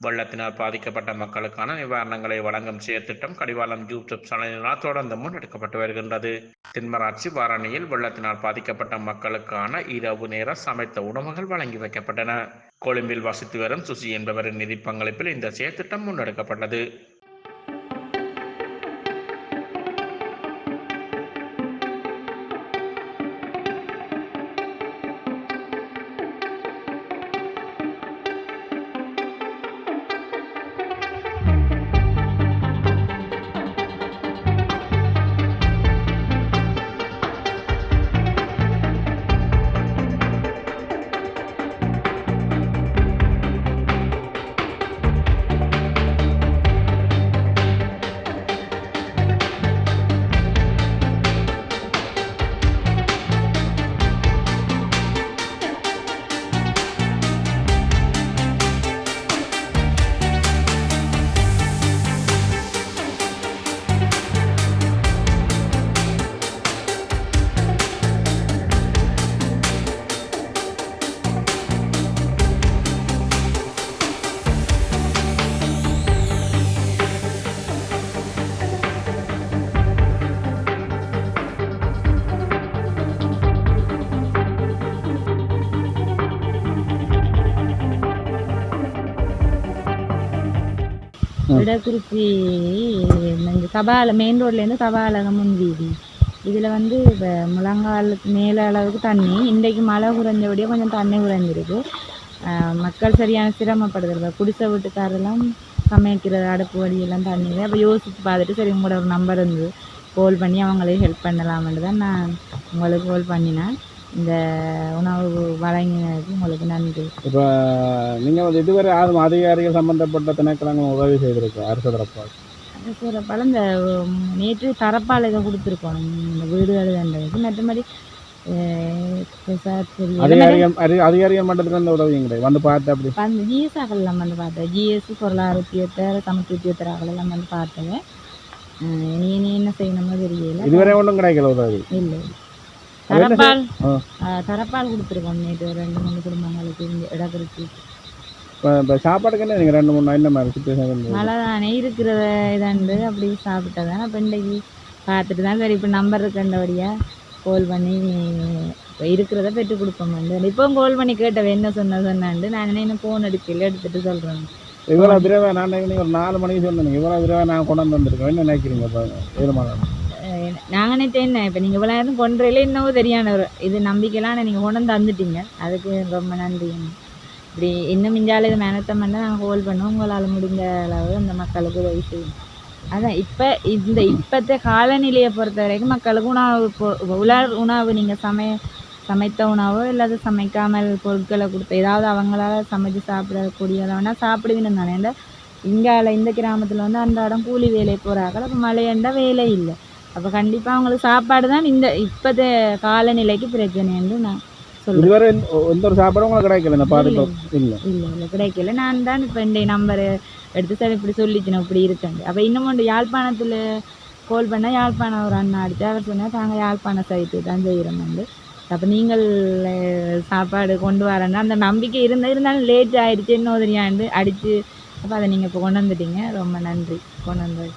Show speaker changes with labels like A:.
A: வெள்ளத்தினால் பாதிக்கப்பட்ட மக்களுக்கான நிவாரணங்களை வழங்கும் செயற்திட்டம் கடிவாளம் யூடியூப் சேனலினால் தொடர்ந்து முன்னெடுக்கப்பட்டு வருகின்றது. தென்மராட்சி வாரணியில் வெள்ளத்தினால் பாதிக்கப்பட்ட மக்களுக்கான இரவு நேர சமைத்த உணவுகள் வழங்கி வைக்கப்பட்டன. கொழும்பில் வசித்து வரும் சுசி என்பவரின் நிதி பங்களிப்பில் இந்த செயற்திட்டம் முன்னெடுக்கப்பட்டது.
B: விடக்குறிச்சி இந்த சபால மெயின் ரோட்லேருந்து சபாலகம் வீதி. இதில் வந்து இப்போ முழங்காலுக்கு மேலே அளவுக்கு தண்ணி. இன்றைக்கு மழை குறைஞ்சபடியே கொஞ்சம் தண்ணி குறைஞ்சிருக்கு. மக்கள் சரியான சிரமப்படுதல் குடிசை வீட்டுக்காரெல்லாம் சமைக்கிறது அடுப்பு வழியெல்லாம் தண்ணி அப்போ யோசித்து பார்த்துட்டு சரி உங்களோட ஒரு நம்பர் இருந்து கால் பண்ணி அவங்களே ஹெல்ப் பண்ணலாம்னு தான் நான் உங்களுக்கு கால் பண்ணினேன். இந்த உணவு வழங்கினதுக்கு உங்களுக்கு நன்றி.
C: இப்போ நீங்கள் வந்து இதுவரை யாரும் அதிகாரிகள் சம்பந்தப்பட்ட திணைக்களங்கள் உதவி செய்திருக்கோம் அரசு தரப்பால்.
B: சிறப்பால் இந்த உம், நேற்று தரப்பால் இதை கொடுத்துருக்கோம். இந்த வீடுகள் என்றதுக்கு மற்றபடி.
C: அதிகாரிகள் அதி- அதிகாரிகள் மட்டத்தில் இருந்து கிடையாது வந்து பார்த்து அப்படி.
B: இப்ப அந்த ஜிஎஸ் எல்லாம் வந்து பார்த்தேன். ஜிஎஸ் பொருளாதார உத்தியோகத்தர் சமத்து உத்தியோகத்தர் எல்லாம் வந்து பார்த்தேன். இனி என்ன செய்யணுமோ தெரியல.
C: இதுவரை ஒன்றும் கிடைக்கல உதவி.
B: இல்லை. தரப்பால் தரப்பால் கொடுத்துருக்கோம் நேற்று ரெண்டு மூணு குடும்பங்களுக்கு இங்கே இடக்குறிச்சி
C: இப்போ சாப்பாடுக்கு என்ன நீங்கள் ரெண்டு மூணு நாள் மாதிரி சுச்சுவேஷன்
B: மழை தானே இருக்கிறத இதாண்டு அப்படி சாப்பிட்டதான் அப்போ இன்றைக்கு பார்த்துட்டு தான் சரி இப்போ நம்பர் இருக்கண்டபடியா கால் பண்ணி இப்போ இருக்கிறத பெற்று கொடுப்போம் இப்போ கால் பண்ணி கேட்டவ என்ன சொன்ன சொன்னாண்டு நான் என்ன ஃபோன் எடுக்கல எடுத்துட்டு சொல்கிறேன்
C: இவ்வளோ விரைவாக நான் ஒரு நாலு மணிக்கு சொன்னீங்க இவ்வளோ விரைவாக நான் கொண்டு வந்து வந்திருக்கேன் என்ன நினைக்கிறீங்க ஏழுமாதம்
B: நாங்கள் நினைச்சேன் என்ன இப்போ நீங்கள் இவ்வளோ நேரம் கொண்டுறையில என்னவோ தெரியான ஒரு இது நம்பிக்கைலாம் நீங்கள் கொண்டு வந்து தந்துட்டீங்க. அதுக்கு ரொம்ப நன்றி. இப்படி இன்னும் மிஞ்சால இது மேனத்தம் பண்ண நாங்கள் ஹோல் பண்ணுவோம். உங்களால் முடிஞ்ச அளவு அந்த மக்களுக்கு உதவி செய்யும் அதான் இப்போ இந்த இப்போத்த காலநிலையை பொறுத்த வரைக்கும் மக்களுக்கு உணவு உலர் உணவு நீங்கள் சமை சமைத்த உணவோ இல்லாத சமைக்காமல் பொருட்களை கொடுத்து ஏதாவது அவங்களால சமைச்சு சாப்பிடக்கூடிய அளவுனா சாப்பிடுவீங்கன்னு தானே இந்த இங்கால இந்த கிராமத்தில் வந்து அன்றாடம் கூலி வேலை போகிறாங்க அப்போ மழையண்டா வேலை இல்லை. அப்போ கண்டிப்பாக அவங்களுக்கு சாப்பாடு தான் இந்த இப்போத்த காலநிலைக்கு பிரச்சனைன்னு நான் சொல்லுவேன்
C: இதுவரை எந்த- ஒரு சாப்பாடும் உங்களுக்கு கிடைக்கல இந்த பாதுகாப்பு இல்லை
B: இல்லை. இல்லை. கிடைக்கல. நான் தான் இப்போ இந்த நம்பரை எடுத்து சார் இப்படி சொல்லிச்சினேன் இப்படி இருக்குங்க. அப்போ இன்னும் ஒன்று யாழ்ப்பாணத்தில் கால் பண்ணால் யாழ்ப்பாணம் ஒரு அண்ணா அடிச்சு அவர் சொன்னால் நாங்கள் யாழ்ப்பாண சைட்டு தான் செய்கிறோம் வந்து அப்போ நீங்கள் சாப்பாடு கொண்டு வரேன்னா அந்த நம்பிக்கை இருந்த இருந்தாலும் லேட் ஆயிடுச்சு இன்னும் தெரியாண்டு அடித்து அப்போ அதை நீங்கள் இப்போ கொண்டு வந்துட்டீங்க. ரொம்ப நன்றி. கொண்டு வந்தது